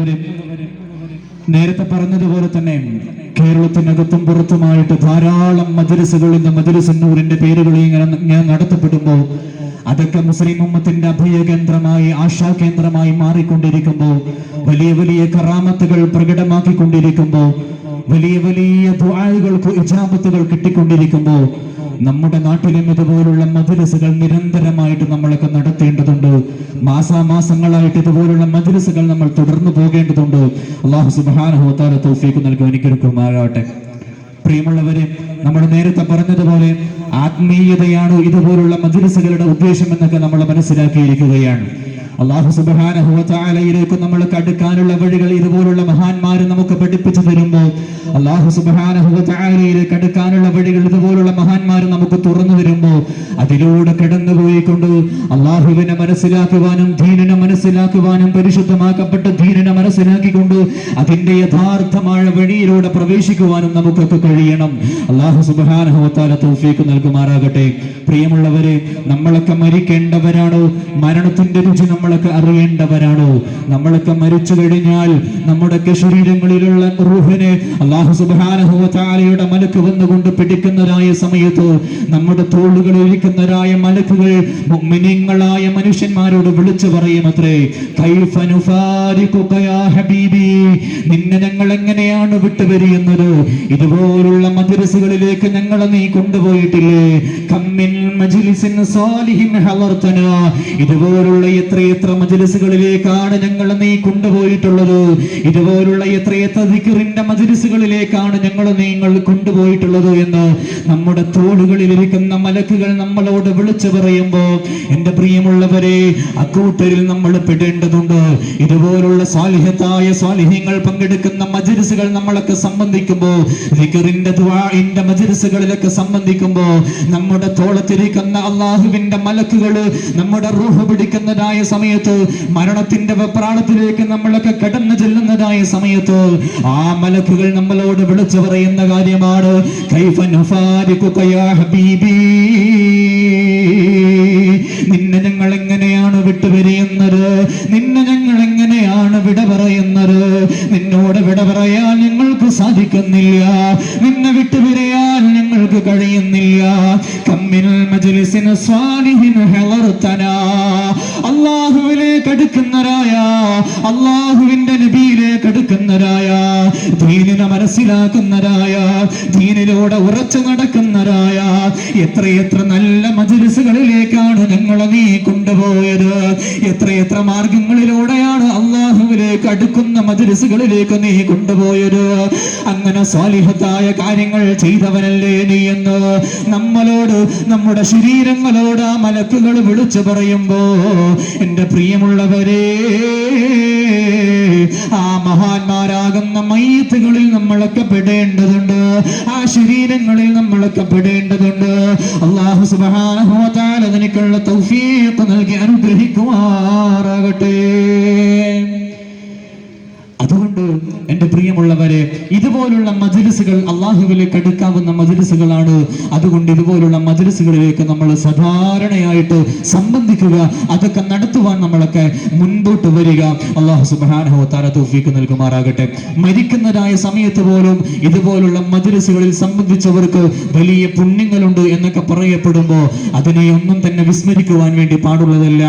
പ്രിയമുള്ളവരെ നേരത്തെ പറഞ്ഞതുപോലെ തന്നെ കേരളത്തിനകത്തും പുറത്തുമായിട്ട് ധാരാളം മദ്രസകൾ ഇന്ന് മദ്രസന്നൂറിന്റെ പേരുകൾ ഇങ്ങനെ നടത്തപ്പെടുമ്പോൾ അതൊക്കെ മുസ്ലിം ഉമ്മത്തിന്റെ ആശാ കേന്ദ്രമായി മാറിക്കൊണ്ടിരിക്കുമ്പോൾ വലിയ വലിയ കറാമത്തുകൾ പ്രകടമാക്കിക്കൊണ്ടിരിക്കുമ്പോൾ വലിയ വലിയ ദുആകൾക്ക് ഇജാബത്തുകൾ കിട്ടിക്കൊണ്ടിരിക്കുമ്പോൾ നമ്മുടെ നാട്ടിലും ഇതുപോലുള്ള മദ്രസകൾ നിരന്തരമായിട്ട് നമ്മളൊക്കെ നടത്തേണ്ടതുണ്ട്. മാസാമാസങ്ങളായിട്ട് ഇതുപോലുള്ള മദ്രസകൾ നമ്മൾ തുടർന്നു പോകേണ്ടതുണ്ട്. അള്ളാഹു സുബ്ഹാനഹു തആല തൗഫീഖ് നൽകും എനിക്കൊരുക്കുമാറാവട്ടെ പ്രിയമുള്ളവരെ നമ്മൾ നേരത്തെ പറഞ്ഞതുപോലെ ആത്മീയതയാണ് ഇതുപോലുള്ള മദ്രസകളുടെ ഉദ്ദേശം എന്നൊക്കെ നമ്മൾ മനസ്സിലാക്കിയിരിക്കുകയാണ്. അള്ളാഹു സുബ്ഹാനഹു വതആലയിലേക്ക് നമ്മൾ കടുക്കാനുള്ള വഴികൾ ഇതുപോലുള്ള മഹാന്മാർ നമുക്ക് പഠിപ്പിച്ചു തരുമ്പോൾ അള്ളാഹു സുബ്ഹാനഹു വതആലയിലേക്ക് അടുക്കാനുള്ള വഴികൾ ഇതുപോലുള്ള മഹാന്മാർ നമുക്ക് തുറന്നു തരുമ്പോൾ അതിലൂടെ കടന്നുപോയിക്കൊണ്ട് അള്ളാഹുവിനെ മനസ്സിലാക്കുവാനും ധീനനെ മനസ്സിലാക്കുവാനും പരിശുദ്ധമാക്കപ്പെട്ട ധീനനെ മനസ്സിലാക്കിക്കൊണ്ട് അതിന്റെ യഥാർത്ഥമായ വഴിയിലൂടെ പ്രവേശിക്കുവാനും നമുക്കൊക്കെ കഴിയണം. അള്ളാഹു സുബ്ഹാനഹു തോഫിക്ക് നൽകുമാറാകട്ടെ. പ്രിയമുള്ളവരെ നമ്മളൊക്കെ മരിക്കേണ്ടവരാണ്. മരണത്തിന്റെ രുചി നമ്മളൊക്കെ അറിയേണ്ടവരാണോ? നമ്മളൊക്കെ മരിച്ചു കഴിഞ്ഞാൽ നമ്മുടെയൊക്കെ ശരീരങ്ങളിലുള്ള റൂഹിനെ അള്ളാഹു സുബ്ഹാനഹു വതആലയുടെ മലക്ക് വന്നുകൊണ്ട് പിടിക്കുന്നതായ സമയത്ത് നമ്മുടെ തോളുകളിൽ ഇരിക്കുന്നതായ മലക്കുകൾ മിനിങ്ങളായ മനുഷ്യന്മാരോട് വിളിച്ചു പറയും അത്രേ ഹബീബി നിന്നെ ഞങ്ങൾ എങ്ങനെയാണ് വിട്ടുപിരിയുന്നത്? ഇതുപോലുള്ള മദ്രസകളിലേക്ക് ഞങ്ങളെ നീ കൊണ്ടുപോയിട്ടില്ലേ? സാലിഹിൻ ഇതുപോലുള്ള എത്രയെത്ര മജ്ലിസുകളിലേക്കാണ് ഞങ്ങൾ നീ കൊണ്ടുപോയിട്ടുള്ളത്? ഇതുപോലുള്ള എത്രയെത്ര ദിക്റിന്റെ മജ്ലിസുകളിലേക്കാണ് ഞങ്ങൾ നിങ്ങൾ കൊണ്ടുപോയിട്ടുള്ളത് എന്ന് നമ്മുടെ തോളുകളിൽ ഇരിക്കുന്ന മലക്കുകൾ നമ്മളോട് വിളിച്ചു പറയുമ്പോ എന്റെ പ്രിയമുള്ളവരെ അക്കൂട്ടരിൽ നമ്മൾ പെടേണ്ടതുണ്ട്. ഇതുപോലുള്ള സ്വാലിഹത്തായ സ്വാലിഹ്യങ്ങൾ പങ്കെടുക്കുന്ന മജ്ലിസുകൾ നമ്മളൊക്കെ സംബന്ധിക്കുമ്പോ ദിക്റിന്റെ ദുആഇന്റെ മജ്ലിസുകളിലൊക്കെ സംബന്ധിക്കുമ്പോ നമ്മുടെ തോളത്തിരിക്കുന്ന അള്ളാഹുവിന്റെ മലക്കുകൾ നമ്മുടെ റൂഹ് പിടിക്കുന്നതായ സമയത്ത് മരണത്തിന്റെ വെപ്രാളത്തിലേക്ക് നമ്മളൊക്കെ കടന്നു ചെല്ലുന്നതായ സമയത്ത് ആ മലക്കുകൾ നമ്മളോട് വിളിച്ചു പറയുന്ന കാര്യമാണ് കൈഫൻ ഹബീബി. നിന്നെ ഞങ്ങൾ എങ്ങനെയാണ് വിട്ടുപിരിയുന്നത്? നിന്നെ ഞങ്ങൾ എങ്ങനെയാണ് വിട പറയുന്നത്? നിന്നോട് വിട പറയാൻ ഞങ്ങൾക്ക് സാധിക്കുന്നില്ല. നിന്നെ വിട്ടുപിരിയാൻ ഞങ്ങൾക്ക് കഴിയുന്നില്ല. കമ്മിൽ മജ്ലിസിന് സ്വാലിഹിന് ഹളർത്തനാ. അള്ളാഹുവിലേക്ക് അടുക്കുന്നവരായ അള്ളാഹുവിന്റെ നബിയിലേക്ക് അടുക്കുന്നവരായ ദീനിനെ മനസ്സിലാക്കുന്നവരായ ദീനിലൂടെ ഉറച്ചു നടക്കുന്നവരായ എത്രയെത്ര നല്ല മജലിസുകളിലേക്കാണ് ഞങ്ങളെ നീ കൊണ്ടുപോയത്? എത്രയെത്ര മാർഗങ്ങളിലൂടെയാണ് അള്ളാഹുവിലേക്ക് അടുക്കുന്ന മദ്രസുകളിലേക്ക് നീ കൊണ്ടുപോയത്? അങ്ങനെ സ്വാലിഹത്തായ കാര്യങ്ങൾ ചെയ്തവനല്ലേ നീ എന്ന് നമ്മളോട് നമ്മുടെ ശരീരങ്ങളോട് ആ മലക്കുകൾ വിളിച്ചു പറയുമ്പോ എന്റെ പ്രിയമുള്ളവരെ ആ മഹാന്മാരാകുന്ന മയ്യത്തുകളിൽ നമ്മളൊക്കെ പെടേണ്ടതുണ്ട്. ആ ശരീരങ്ങളിൽ നമ്മളൊക്കെ പെടേണ്ടതുണ്ട്. അള്ളാഹു സുബ്ഹാനഹു അതിനേക്കുള്ള തൗഫീഖ് നൽകി അനുഗ്രഹിക്കുമാറാകട്ടെ. അതുകൊണ്ട് എന്റെ പ്രിയമുള്ളവരെ ഇതുപോലുള്ള മജ്ലിസുകൾ അള്ളാഹുവിലേക്ക് എടുക്കാവുന്ന മജ്ലിസുകളാണ്. അതുകൊണ്ട് ഇതുപോലുള്ള മജ്ലിസുകളിലേക്ക് നമ്മൾ സാധാരണയായിട്ട് സംബന്ധിക്കുക അതൊക്കെ നടത്തുവാൻ നമ്മളൊക്കെ മുൻപോട്ട് വരിക. അള്ളാഹു സുബ്ഹാനഹു താര നൽകുമാറാകട്ടെ. മരിക്കുന്നതായ സമയത്ത് പോലും ഇതുപോലുള്ള മജ്ലിസുകളിൽ സംബന്ധിച്ചവർക്ക് വലിയ പുണ്യങ്ങളുണ്ട് എന്നൊക്കെ പറയപ്പെടുമ്പോൾ അതിനെ ഒന്നും തന്നെ വിസ്മരിക്കുവാൻ വേണ്ടി പാടുള്ളതല്ല.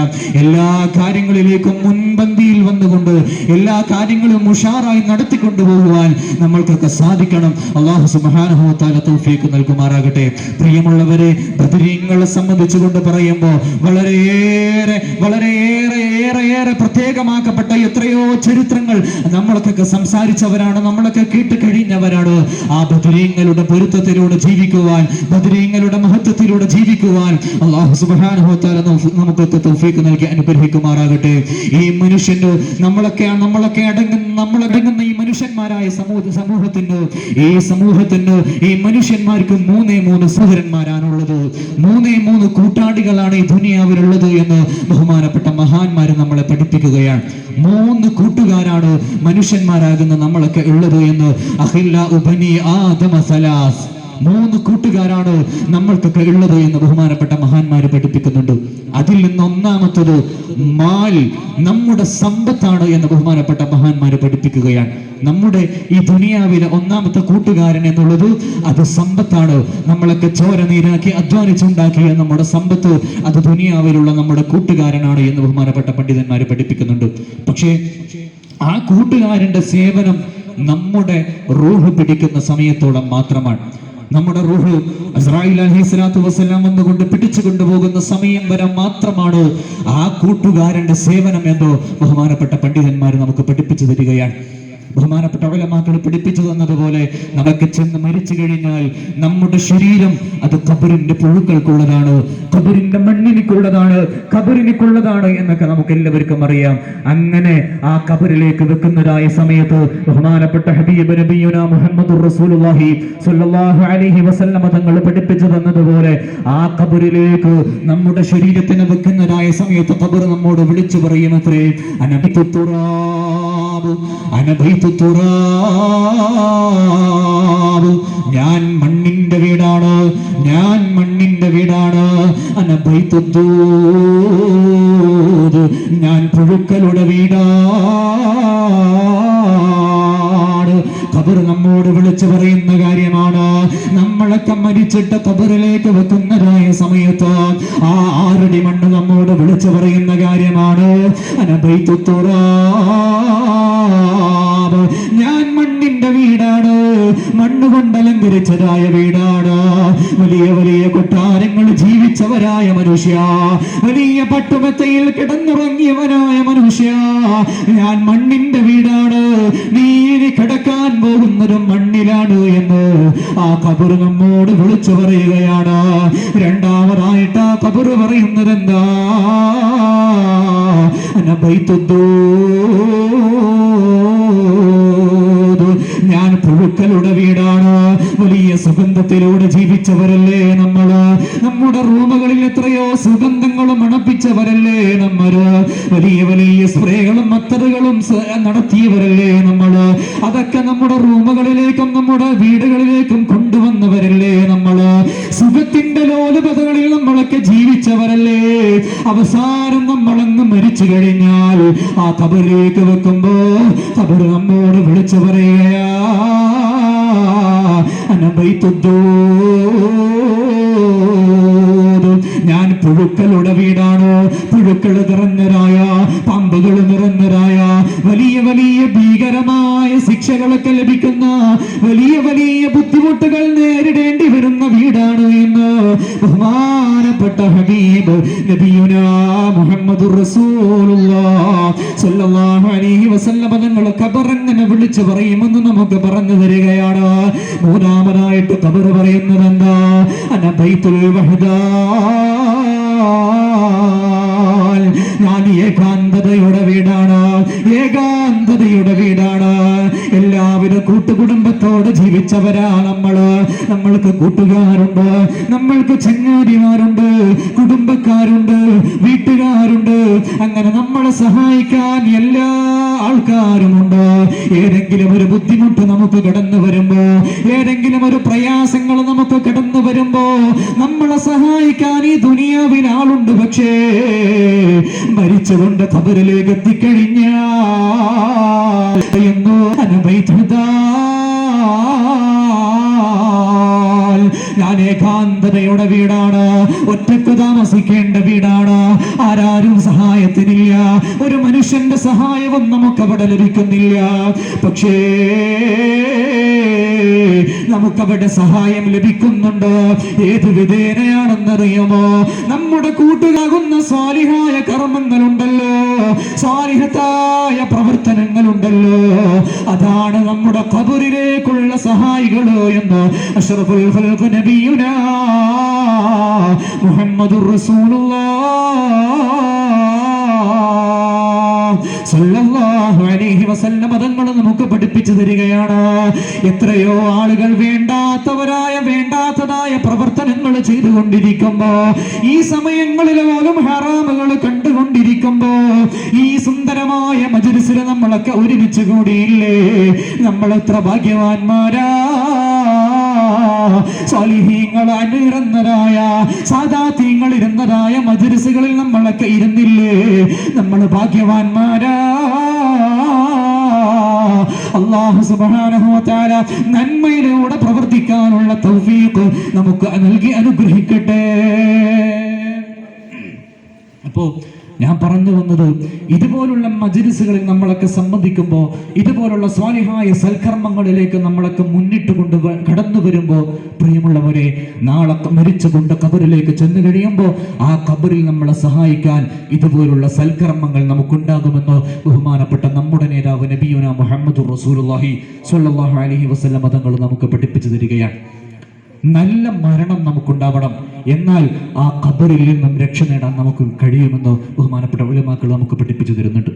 എല്ലാ കാര്യങ്ങളിലേക്കും മുൻപന്തിയിൽ വന്നുകൊണ്ട് എല്ലാ കാര്യങ്ങളും ഉഷാറായി നടത്തിക്കൊണ്ടു പോകുവാൻ നമ്മൾക്കൊക്കെ സാധിക്കണം. അള്ളാഹു സുബ്ഹാനഹു തആല തൗഫീഖ് നൽകുമാറാകട്ടെ. പ്രിയമുള്ളവരെ ബദരീങ്ങളെ സംബന്ധിച്ചുകൊണ്ട് പറയുമ്പോൾ വളരെയേറെ വളരെയേറെ ഏറെ ഏറെ പ്രത്യേകമാക്കപ്പെട്ട എത്രയോ ചരിത്രങ്ങൾ നമ്മളൊക്കെ സംസാരിച്ചവരാണ് നമ്മളൊക്കെ കേട്ട് കഴിഞ്ഞവരാണ്. ആ ബദരീങ്ങളുടെ പൊരുത്തത്തിലൂടെ ജീവിക്കുവാൻ ബദരീങ്ങളുടെ മഹത്വത്തിലൂടെ ജീവിക്കുവാൻ അള്ളാഹു സുബ്ഹാനഹു തആല നമുക്കൊക്കെ തൗഫീഖ് നൽകി അനുഗ്രഹിക്കുമാറാകട്ടെ. ഈ മനുഷ്യന് നമ്മളൊക്കെ നമ്മളൊക്കെ അടങ്ങുന്ന നമ്മളടങ്ങുന്ന ഈ മനുഷ്യന്മാരായ സമൂഹ സമൂഹത്തിന് ഈ സമൂഹത്തിന് ഈ മനുഷ്യന്മാർക്ക് മൂന്നേ മൂന്ന് സഹോദരന്മാരാണുള്ളത്. മൂന്നേ മൂന്ന് കൂട്ടാളികളാണ് ഈ ദുനിയാവിലുള്ളത് എന്ന് ബഹുമാനപ്പെട്ട മഹാന്മാർ നമ്മളെ പഠിപ്പിക്കുകയാണ്. മൂന്ന് കൂട്ടുകാരാണ് മനുഷ്യന്മാരാകുന്ന നമ്മളൊക്കെ ഉള്ളത് എന്ന്. അഹില്ല ഉപനി ആദമ സലാസ്. മൂന്ന് കൂട്ടുകാരാണ് നമ്മൾക്കൊക്കെ ഉള്ളത് എന്ന് ബഹുമാനപ്പെട്ട മഹാന്മാര് പഠിപ്പിക്കുന്നുണ്ട്. അതിൽ നിന്ന് ഒന്നാമത്തത് മാൽ നമ്മുടെ സമ്പത്താണ് എന്ന് ബഹുമാനപ്പെട്ട മഹാന്മാര് പഠിപ്പിക്കുകയാണ്. നമ്മുടെ ഈ ദുനിയാവിലെ ഒന്നാമത്തെ കൂട്ടുകാരൻ എന്നുള്ളത് അത് സമ്പത്താണ്. നമ്മളൊക്കെ ചോര നീരാക്കി അധ്വാനിച്ചുണ്ടാക്കിയ നമ്മുടെ സമ്പത്ത് അത് ദുനിയാവിലുള്ള നമ്മുടെ കൂട്ടുകാരനാണ് എന്ന് ബഹുമാനപ്പെട്ട പണ്ഡിതന്മാർ പഠിപ്പിക്കുന്നുണ്ട്. പക്ഷേ ആ കൂട്ടുകാരന്റെ സേവനം നമ്മുടെ റൂഹ് പിടിക്കുന്ന സമയത്തോളം മാത്രമാണ്. നമ്മുടെ റൂഹ് അസ്രായിൽ അലഹി സ്വലാത്തു വസ്സലാം വന്നുകൊണ്ട് പിടിച്ചു കൊണ്ടുപോകുന്ന സമയം വരെ മാത്രമാണ് ആ കൂട്ടുകാരന്റെ സേവനം എന്തോ ബഹുമാനപ്പെട്ട പണ്ഡിതന്മാർ നമുക്ക് പഠിപ്പിച്ചു തരികയാണ്. ബഹുമാനപ്പെട്ട ഉലമാക്കൾ പിടിപ്പിച്ചു തന്നതുപോലെ നമുക്ക് ചെന്ന് മരിച്ചു കഴിഞ്ഞാൽ നമ്മുടെ ശരീരം അത് കബറിന്റെ പുഴുക്കൾക്കുള്ളതാണ് കബറിന്റെ മണ്ണിനിക്കുള്ളതാണ് കബറിനിക്കുള്ളതാണ് എന്നൊക്കെ നമുക്ക് എല്ലാവർക്കും അറിയാം. അങ്ങനെ ആ കബറിലേക്ക് വെക്കുന്നതായ സമയത്ത് ബഹുമാനപ്പെട്ട ഹബീബ് നബിയുന മുഹമ്മദ് റസൂലുള്ളാഹി സ്വല്ലല്ലാഹു അലൈഹി വസല്ലമ തങ്ങൾ പഠിപ്പിച്ചു തന്നതുപോലെ ആ കബറിലേക്ക് നമ്മുടെ ശരീരത്തിന് വെക്കുന്നതായ സമയത്ത് കബർ നമ്മോട് വിളിച്ചു അനബിത്തു തുറാബ് അനബൈത്തു തുറാബ് ഞാൻ മണ്ണിന്റെ വീടാണ്. ഞാൻ മണ്ണിന്റെ വീടാണ്. അനബൈത്തു ദൂദ് ഞാൻ പുഴുക്കളുടെ വീടാണ്. കബർ നമ്മോട് വിളിച്ചു പറയുന്ന കാര്യമാണ്. നമ്മളൊക്കെ മരിച്ചിട്ട് കബറിലേക്ക് വെക്കുന്നതായ സമയത്ത് ആ ആറടി മണ്ണ് നമ്മോട് വിളിച്ചു പറയുന്ന കാര്യമാണ്. ഞാൻ മണ്ണിന്റെ വീടാണ്. മണ്ണ് കൊണ്ട് അലങ്കരിച്ചതായ വീടാണ്. വലിയ വലിയ കൊട്ടാരങ്ങൾ ജീവിച്ചവരായ മനുഷ്യ. വലിയ പട്ടുമെത്തയിൽ കിടന്നുറങ്ങിയവനായ മനുഷ്യ. ഞാൻ മണ്ണിന്റെ വീടാണ്. നീ ഇനി കിടക്കാൻ പോകുന്നതും മണ്ണിലാണ് എന്ന് ആ കബർ നമ്മോട് വിളിച്ചു പറയുകയാണ്. രണ്ടാമതായിട്ട് ആ കബർ പറയുന്നത് എന്താ ഞാൻ പുഴുക്കളുടെ വീടാണ്. വലിയ സുഗന്ധത്തിലൂടെ ജീവിച്ചവരല്ലേ നമ്മൾ? നമ്മുടെ റൂമുകളിൽ എത്രയോ സുഗന്ധങ്ങളും മണപ്പിച്ചവരല്ലേ നമ്മൾ? വലിയ വലിയ സ്പ്രേകളും മത്തറുകളും നടത്തിയവരല്ലേ നമ്മൾ? അതൊക്കെ നമ്മുടെ റൂമുകളിലേക്കും നമ്മുടെ വീടുകളിലേക്കും അവസാനം നമ്മളങ്ങ് മരിച്ചു കഴിഞ്ഞാൽ ആ കബറിലേക്ക് വെക്കുമ്പോ തബർ നമ്മോട് വിളിച്ചു പറയുകയാ ഞാൻ പുഴുക്കളുടെ വീടാണോ. പുഴുക്കൾ നിറഞ്ഞരായ പാമ്പുകൾ നിറഞ്ഞരായ വലിയ വലിയ ഭീകരമായ ശിക്ഷകളൊക്കെ ലഭിക്കുന്ന വലിയ വലിയ ബുദ്ധിമുട്ടുകൾ നേരിടേണ്ടി വരുന്ന വീടാണ് എന്ന് ഹബീബ് നബിയുന മുഹമ്മദ് സല്ലല്ലാഹു അലൈഹി വസല്ലം തങ്ങളെ ഖബറങ്ങനെ വിളിച്ചു പറയുമെന്ന് നമുക്ക് പറഞ്ഞു തരികയാണ്. മൂന്നാമതായിട്ട് ഖബർ പറയുന്നത് എന്താ? അന ബൈത്തുൽ വഹദാ. ഞാൻ ഏകാന്തതയുടെ വീടാണ്. ഏകാന്തതയുടെ വീടാണ്. എല്ലാവിധ കൂട്ടുകുടുംബത്തോട് ജീവിച്ചവരാ നമ്മൾ. നമ്മൾക്ക് കൂട്ടുകാരുണ്ട് നമ്മൾക്ക് ചങ്ങാതിമാരുണ്ട് കുടുംബക്കാരുണ്ട് വീട്ടുകാരുണ്ട്. അങ്ങനെ നമ്മളെ സഹായിക്കാൻ എല്ലാ ആൾക്കാരുമുണ്ട്. ഏതെങ്കിലും ഒരു ബുദ്ധിമുട്ട് നമുക്ക് കടന്നു വരുമ്പോ ഏതെങ്കിലും ഒരു പ്രയാസങ്ങൾ നമുക്ക് കടന്നു വരുമ്പോ നമ്മളെ സഹായിക്കാൻ ഈ ദുനിയാവിൽ ആളുണ്ട് പക്ഷേ മരിച്ചുകൊണ്ട് ഖബറിലേക്ക് എത്തിക്കഴിഞ്ഞ എന്നോ അനുഭവിച്ചതാൽ ഞാൻ ഏകാന്തതയുടെ വീടാണ്. ഒറ്റയ്ക്ക് താമസിക്കേണ്ട വീടാണ്. ആരാരും സഹായത്തിനില്ല. ഒരു മനുഷ്യന്റെ സഹായവും നമുക്ക് അവിടെ ലഭിക്കുന്നില്ല. പക്ഷേ നമുക്കവിടെ സഹായം ലഭിക്കുന്നുണ്ടോ? ഏത് വിധേനയാണെന്നറിയുമോ? നമ്മുടെ കൂട്ടുകാകുന്ന സ്വാലിഹായ കർമ്മങ്ങളുണ്ടല്ലോ. സ്വാലിഹത്തായ പ്രവർത്തനങ്ങളുണ്ടല്ലോ. അതാണ് നമ്മുടെ കബറിലേക്കുള്ള സഹായികളോ എന്ന് അഷ്റഫുൽ നബിയുന മുഹമ്മദുർ റസൂലുള്ളാഹ് സല്ലല്ലാഹു അലൈഹി വസല്ലമ തങ്ങൾ നമുക്ക് പഠിപ്പിച്ചു തരികയാണ്. എത്രയോ ആളുകൾ വേണ്ടാത്തവരായ വേണ്ടാത്തതായ പ്രവർത്തനങ്ങൾ ചെയ്തുകൊണ്ടിരിക്കുമ്പോ ഈ സമയങ്ങളിൽ പോലും ഹറാമുകൾ കണ്ടുകൊണ്ടിരിക്കുമ്പോ ഈ സുന്ദരമായ മജലിസിൽ നമ്മളൊക്കെ ഒരുമിച്ച് കൂടിയില്ലേ? നമ്മൾ എത്ര ഭാഗ്യവാന്മാരാ? സ്വാലിഹീങ്ങൾ അണിറന്നതായ സാദാത്യങ്ങൾ ഇരുന്നതായ മജുരസുകളിൽ നമ്മളൊക്കെ ഇരുന്നില്ലേ? നമ്മൾ ഭാഗ്യവാന്മാരാ. അള്ളാഹു തആല നന്മയിലൂടെ പ്രവർത്തിക്കാനുള്ള തൗഫീഖ് നമുക്ക് നൽകി അനുഗ്രഹിക്കട്ടെ. അപ്പോ ഞാൻ പറഞ്ഞു വന്നത് ഇതുപോലുള്ള മജിലിസുകളിൽ നമ്മളൊക്കെ സംബന്ധിക്കുമ്പോൾ ഇതുപോലുള്ള സ്വാലിഹായ സൽക്കർമ്മങ്ങളിലേക്ക് നമ്മളൊക്കെ മുന്നിട്ട് കൊണ്ട് കടന്നു വരുമ്പോൾ പ്രിയമുള്ളവരെ നാളെ മരിച്ചു മരിച്ചുകൊണ്ട് കബറിലേക്ക് ചെന്ന് കഴിയുമ്പോൾ ആ കബറിൽ നമ്മളെ സഹായിക്കാൻ ഇതുപോലുള്ള സൽക്കർമ്മങ്ങൾ നമുക്കുണ്ടാകുമെന്ന് ബഹുമാനപ്പെട്ട നമ്മുടെ നേതാവ് നബിയുന മുഹമ്മദ് റസൂലുള്ളാഹി അലൈഹി വസല്ലം തങ്ങൾ നമുക്ക് പഠിപ്പിച്ചു തരികയാണ്. നല്ല മരണം നമുക്കുണ്ടാവണം. എന്നാൽ ആ ഖബറിൽ നിന്നും രക്ഷ നേടാൻ നമുക്ക് കഴിയുമെന്ന് ബഹുമാനപ്പെട്ട ഉലമാക്കൾ നമുക്ക് പഠിപ്പിച്ചു തരുന്നുണ്ട്.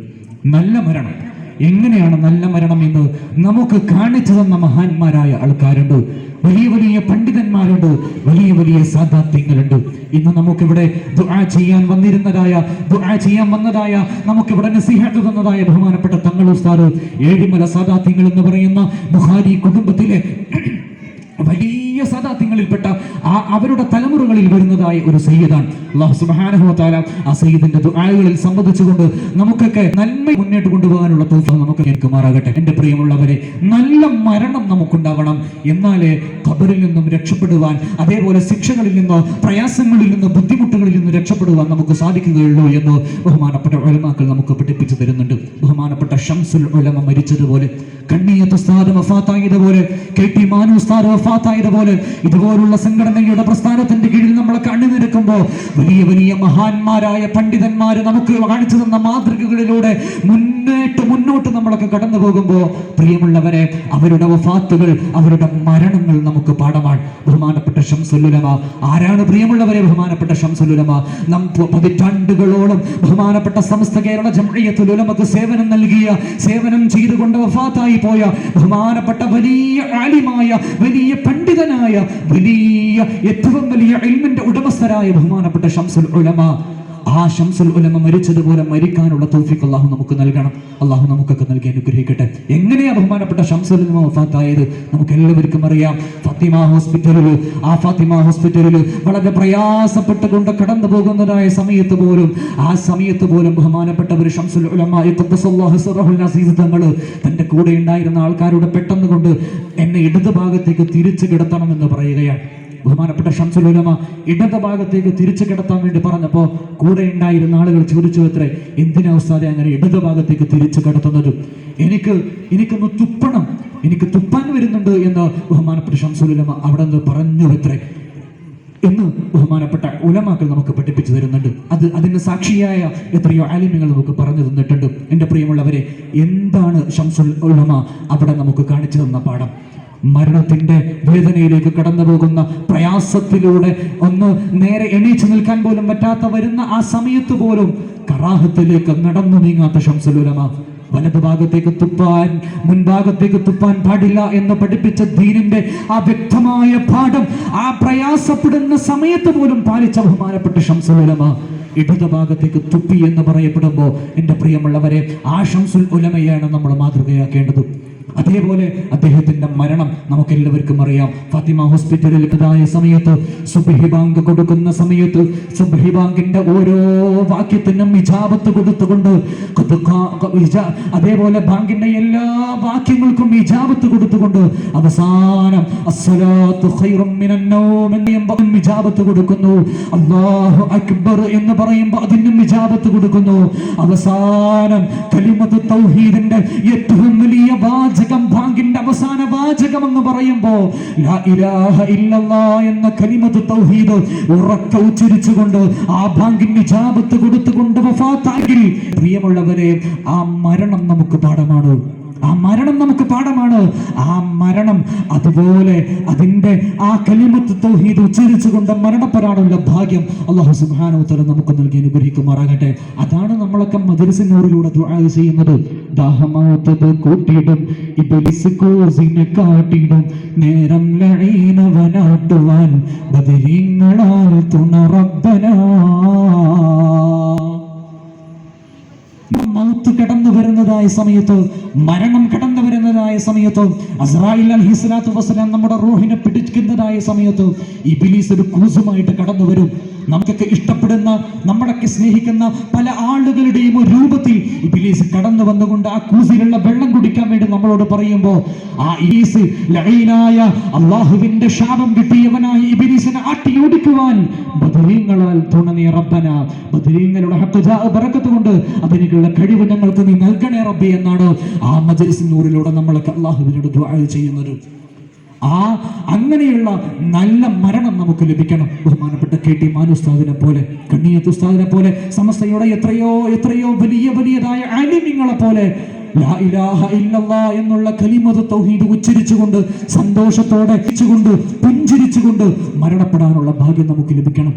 നല്ല മരണം. എങ്ങനെയാണ് നല്ല മരണം എന്ന് നമുക്ക് കാണിച്ചു തന്ന മഹാന്മാരായ ആൾക്കാരുണ്ട്. വലിയ വലിയ പണ്ഡിതന്മാരുണ്ട്. വലിയ വലിയ സാധാത്യങ്ങളുണ്ട് ഇന്ന് നമുക്കിവിടെ ദുആ ചെയ്യാൻ വന്നിരുന്നതായ ദുആ ചെയ്യാൻ വന്നതായ നമുക്കിവിടെ നസീഹത്ത് തന്നതായ ബഹുമാനപ്പെട്ട തങ്ങൾ ഉസ്താദ് ഏഴിമല സാധാത്യങ്ങൾ എന്ന് പറയുന്ന ബുഹാരി കുടുംബത്തിലെ വലിയ സദാത്യങ്ങളിൽപ്പെട്ട ആ അവരുടെ തലമുറകളിൽ വരുന്നതായ ഒരു സയ്യിദാണ് അള്ളാഹു തആല ആ സയ്യിദിന്റെ ദുആകളിൽ സംബന്ധിച്ചുകൊണ്ട് നമുക്കൊക്കെ നന്മ മുന്നോട്ട് കൊണ്ടുപോകാനുള്ള തോഫ നമുക്ക് കേൾക്കുമാറാകട്ടെ എന്റെ പ്രിയമുള്ളവരെ നല്ല മരണം നമുക്കുണ്ടാവണം. എന്നാലേ ഖബറിൽ നിന്നും രക്ഷപ്പെടുവാൻ അതേപോലെ ശിക്ഷകളിൽ നിന്നോ പ്രയാസങ്ങളിൽ നിന്നോ ബുദ്ധിമുട്ടുകളിൽ നിന്നും രക്ഷപ്പെടുവാൻ നമുക്ക് സാധിക്കുകയുള്ളൂ എന്ന് ബഹുമാനപ്പെട്ട ഉലമാക്കൾ നമുക്ക് പഠിപ്പിച്ചു തരുന്നുണ്ട്. ബഹുമാനപ്പെട്ട ഷംസുൽ ഒലമ മരിച്ചതുപോലെ കണ്ണിയത്ത് ഇതുപോലുള്ള സംഘടനയുടെ പ്രസ്ഥാനത്തിന്റെ കീഴിൽ നമ്മൾ കണ്ണുനിരക്കുമ്പോൾ വലിയ വലിയ മഹാന്മാരായ പണ്ഡിതന്മാര് നമുക്ക് കാണിച്ചു തന്ന മാതൃകകളിലൂടെ മുന്നേട്ട് മുന്നോട്ട് നമ്മളൊക്കെ കടന്നു പോകുമ്പോൾ പ്രിയമുള്ളവരെ അവരുടെ വഫാത്തുകൾ അവരുടെ മരണങ്ങൾ നമുക്ക് പാഠമാണ് ബഹുമാനപ്പെട്ട ഷംസുലുലമ ആരാണ് പ്രിയമുള്ളവരെ ബഹുമാനപ്പെട്ട ഷംസുലുലമ നം പതിറ്റാണ്ടുകളോളം ബഹുമാനപ്പെട്ട സമസ്ത കേരള ജംഇയ്യത്തുൽ ഉലമക്ക് സേവനം നൽകിയ സേവനം ചെയ്തുകൊണ്ട് വഫാത്തായി പോയ ബഹുമാനപ്പെട്ട വലിയ ആലിമായ വലിയ പണ്ഡിതനായ വലിയ ഏറ്റവും വലിയ ഉടമസ്ഥരായ ബഹുമാനപ്പെട്ട ഷംസുൽ ഉലമ. ആ ഷംസുൽ ഉലമ മരിച്ചതുപോലെ മരിക്കാനുള്ള തോഫിക്ക് അള്ളാഹു നമുക്ക് നൽകണം. അള്ളാഹു നമുക്കൊക്കെ നൽകി അനുഗ്രഹിക്കട്ടെ. എങ്ങനെയാ ബഹുമാനപ്പെട്ട ഷംസുൽ ഉലമ നമുക്ക് എല്ലാവർക്കും അറിയാം. ഫാത്തിമ ഹോസ്പിറ്റലിൽ ആ ഫാത്തിമ ഹോസ്പിറ്റലിൽ വളരെ പ്രയാസപ്പെട്ടുകൊണ്ട് കടന്നു പോകുന്നതായ സമയത്ത് പോലും ആ സമയത്ത് പോലും ബഹുമാനപ്പെട്ടവർ ഷംസുൽ ഉലമ അസീസ് തങ്ങൾ തന്റെ കൂടെ ഉണ്ടായിരുന്ന ആൾക്കാരോട് പെട്ടെന്ന് കൊണ്ട് എന്നെ ഇടതുഭാഗത്തേക്ക് തിരിച്ചു തിരിച്ചു കിടത്തണമെന്ന് പറയുകയാണ്. ബഹുമാനപ്പെട്ട ഷംസുലുലമ ഇടത് ഭാഗത്തേക്ക് തിരിച്ചു കിടത്താൻ വേണ്ടി പറഞ്ഞപ്പോൾ കൂടെ ഉണ്ടായിരുന്ന ആളുകൾ ചോദിച്ചു അത്രേ എന്തിനാ അങ്ങനെ ഇടത് ഭാഗത്തേക്ക് തിരിച്ചു കിടത്തുന്നത്? എനിക്ക് എനിക്കൊന്ന് തുപ്പണം എനിക്ക് തുപ്പാൻ വരുന്നുണ്ട് എന്ന് ബഹുമാനപ്പെട്ട ഷംസുലുലമ അവിടെ നിന്ന് പറഞ്ഞു അത്രേ. എന്ന് ബഹുമാനപ്പെട്ട ഉലമാക്കൾ നമുക്ക് പഠിപ്പിച്ചു തരുന്നുണ്ട്. അത് അതിന് സാക്ഷിയായ എത്രയോ ആലിമ്യങ്ങൾ നമുക്ക് പറഞ്ഞു തന്നിട്ടുണ്ട്. എന്റെ പ്രിയമുള്ളവരെ എന്താണ് ഷംസുൽ ഉലമ അവിടെ നമുക്ക് കാണിച്ചു തന്ന പാഠം? മരണത്തിന്റെ വേദനയിലേക്ക് കടന്നു പോകുന്ന പ്രയാസത്തിലൂടെ ഒന്ന് നേരെ എണീച്ചു നിൽക്കാൻ പോലും പറ്റാത്ത വരുന്ന ആ സമയത്ത് പോലും കറാഹത്തിലേക്ക് നടന്നു നീങ്ങാത്ത ശംസലുലമ. വലതു ഭാഗത്തേക്ക് തുപ്പാൻ മുൻഭാഗത്തേക്ക് തുപ്പാൻ പാടില്ല എന്ന് പഠിപ്പിച്ച ദീനിന്റെ ആ വ്യക്തമായ പാഠം ആ പ്രയാസപ്പെടുന്ന സമയത്ത് പോലും പാലിച്ച ബഹുമാനപ്പെട്ട ഷംസുൽ ഇടത് ഭാഗത്തേക്ക് തുപ്പി എന്ന് പറയപ്പെടുമ്പോൾ എന്റെ പ്രിയമുള്ളവരെ ആ ഷംസുൽ ഉലമയാണ് നമ്മൾ മാതൃകയാക്കേണ്ടത്. അതേപോലെ അദ്ദേഹത്തിന്റെ മരണം നമുക്ക് എല്ലാവർക്കും അറിയാം. ഫാത്തിമ ഹോസ്പിറ്റലിൽ ഇതായ സമയത്ത് സുബഹി ബാങ്ക് കൊടുക്കുന്ന സമയത്ത് സുബഹി ബാങ്കിന്റെ ഓരോ വാക്യത്തിനും ഇജാബത്ത് കൊടുത്തുകൊണ്ട് അതേപോലെ ബാങ്കിന്റെ എല്ലാ വാക്യങ്ങൾക്കും ഇജാബത്ത് കൊടുത്തുകൊണ്ട് അവസാനം കൊടുക്കുന്നു. അള്ളാഹു അക്ബർ എന്ന് പറയുമ്പോൾ അതിനും ഇജാബത്ത് കൊടുക്കുന്നു. അവസാനം തൗഹീദിന്റെ ഏറ്റവും വലിയ വാചകം ബാങ്കിന്റെ അവസാന വാചകം എന്ന് പറയുമ്പോ ലാ ഇലാഹ ഇല്ലല്ലാ എന്ന കലിമത്ത് തൗഹീദ് ഉറക്കെ ഉച്ചരിച്ചുകൊണ്ട് ആ ബാങ്കിന് ജാപത്ത് കൊടുത്തുകൊണ്ട് വഫാത്താകിൽ പ്രിയമുള്ളവരെ ആ മരണം നമുക്ക് പാഠമാണ്. ആ മരണം നമുക്ക് പാഠമാണ്. ആ മരണം അതുപോലെ അതിന്റെ ആ കലിമത്ത് തൗഹീദ് ഉച്ചരിച്ചുകൊണ്ട് മരണപ്പെടാനുള്ള ഭാഗ്യം അള്ളാഹു തആല നമുക്ക് നൽകി അനുഗ്രഹിക്കുമാറാകട്ടെ. അതാണ് നമ്മളൊക്കെ മദ്രസിനോറിലൂടെ ദുആ ചെയ്യുന്നത്. ദാഹമാത്തത് കൂട്ടിയിടും ഇബ്ലിസ് കോസിനെ കാട്ടിടും നേരം ലഴീനവനാട്ടുവാൻ ബദരീങ്ങളാൽ റബ്ബനാ. വരുന്നതായ സമയത്ത് മരണം കടന്നു വരുന്നതായ സമയത്ത് അസ്രായിൽ അലഹിസ്ലാത്തു വസ്സലാം നമ്മുടെ റൂഹിനെ പിടിക്കുന്നതായ സമയത്ത് ഇബിലീസ് ഒരു ക്രൂസുമായിട്ട് കടന്നു വരും. നമുക്കൊക്കെ ഇഷ്ടപ്പെടുന്ന നമ്മളൊക്കെ സ്നേഹിക്കുന്ന പല ആളുകളുടെയും രൂപത്തിൽ ഇബിലീസ് കടന്നു വന്നുകൊണ്ട് ആ കൂസിലുള്ള വെള്ളം കുടിക്കാൻ വേണ്ടി നമ്മളോട് പറയുമ്പോൾ ആ ഇബിലീസ് ലഈനായ അള്ളാഹുവിന്റെ ശാപം കിട്ടിയവനായ ഇബിലീസിനെ ആട്ടിയോടിക്കുവാൻ ബദരീങ്ങളാൽ തുണനീ റബ്ബന. ബദരീങ്ങളുടെ ബറക്കത്ത് കൊണ്ട് അതിനുള്ള കഴിവ് ഞങ്ങൾക്ക് നീ നൽകണേ റബ്ബി എന്നാണ് ആ മജലിസിനൂറിലൂടെ നമ്മളൊക്കെ അള്ളാഹുവിനോട് ചെയ്യുന്നത്. ആ അങ്ങനെയുള്ള നല്ല മരണം നമുക്ക് ലഭിക്കണം. ബഹുമാനപ്പെട്ട കെ ടി മാനുസ്താദിനെ പോലെ കണ്ണിയത്ത് ഉസ്താദിനെ പോലെ സമസ്തയുടെ എത്രയോ എത്രയോ വലിയ വലിയതായ ആലിമ്യങ്ങളെ പോലെ എന്നുള്ള കലിമത തൗഹീദ് ഉച്ചരിച്ചുകൊണ്ട് സന്തോഷത്തോടെ കൊണ്ട് പുഞ്ചിരിച്ചുകൊണ്ട് മരണപ്പെടാനുള്ള ഭാഗ്യം നമുക്ക് ലഭിക്കണം.